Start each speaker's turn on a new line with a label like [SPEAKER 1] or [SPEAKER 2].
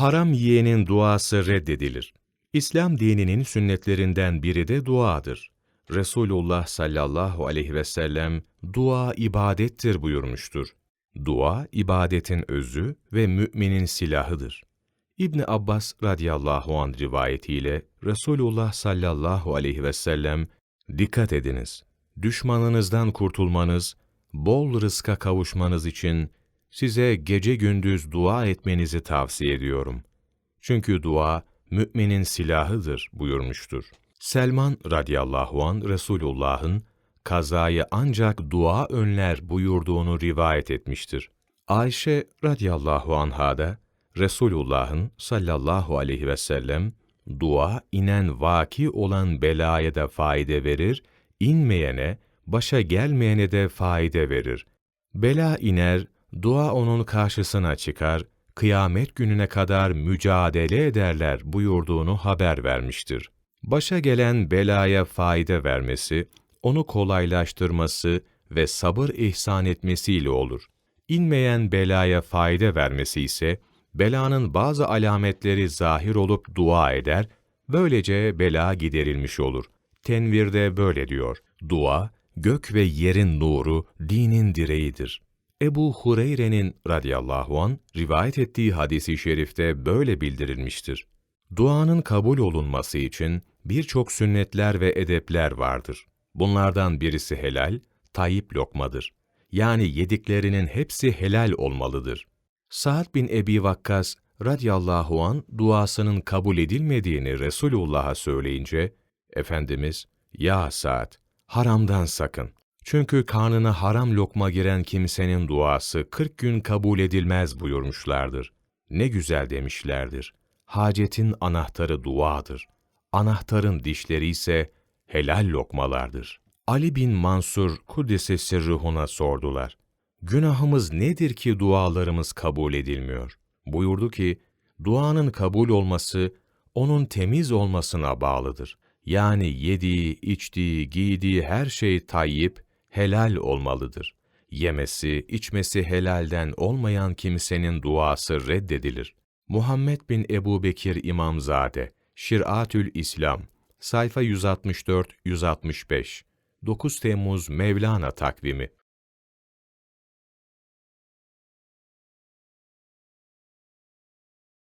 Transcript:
[SPEAKER 1] Haram yiyenin duası reddedilir. İslam dininin sünnetlerinden biri de duadır. Resulullah sallallahu aleyhi ve sellem dua ibadettir buyurmuştur. Dua ibadetin özü ve müminin silahıdır. İbni Abbas radıyallahu an rivayetiyle Resulullah sallallahu aleyhi ve sellem dikkat ediniz. Düşmanınızdan kurtulmanız, bol rızka kavuşmanız için size gece gündüz dua etmenizi tavsiye ediyorum. Çünkü dua müminin silahıdır buyurmuştur. Selman radıyallahu an Resulullah'ın kazayı ancak dua önler buyurduğunu rivayet etmiştir. Ayşe radıyallahu anha da Resulullah'ın sallallahu aleyhi ve sellem dua inen vaki olan belaya da faide verir, inmeyene, başa gelmeyene de faide verir. Bela iner, dua onun karşısına çıkar, kıyamet gününe kadar mücadele ederler buyurduğunu haber vermiştir. Başa gelen belaya faide vermesi, onu kolaylaştırması ve sabır ihsan etmesiyle olur. İnmeyen belaya faide vermesi ise, belanın bazı alametleri zahir olup dua eder, böylece bela giderilmiş olur. Tenvirde böyle diyor, dua, gök ve yerin nuru, dinin direğidir. Ebu Hureyre'nin radıyallahu an rivayet ettiği hadisi şerifte böyle bildirilmiştir. Duanın kabul olunması için birçok sünnetler ve edepler vardır. Bunlardan birisi helal, tayyip lokmadır. Yani yediklerinin hepsi helal olmalıdır. Sa'd bin Ebi Vakkas radıyallahu an duasının kabul edilmediğini Resulullah'a söyleyince, Efendimiz, ya Sa'd, haramdan sakın. Çünkü karnına haram lokma giren kimsenin duası 40 gün kabul edilmez buyurmuşlardır. Ne güzel demişlerdir. Hacetin anahtarı duadır. Anahtarın dişleri ise helal lokmalardır. Ali bin Mansur Kuddesesi ruhuna sordular. Günahımız nedir ki dualarımız kabul edilmiyor? Buyurdu ki, duanın kabul olması, onun temiz olmasına bağlıdır. Yani yediği, içtiği, giydiği her şey tayyip, helal olmalıdır. Yemesi, içmesi helalden olmayan kimsenin duası reddedilir. Muhammed bin Ebu Bekir İmamzade, Şir'atül İslam, sayfa 164-165, 9 Temmuz Mevlana takvimi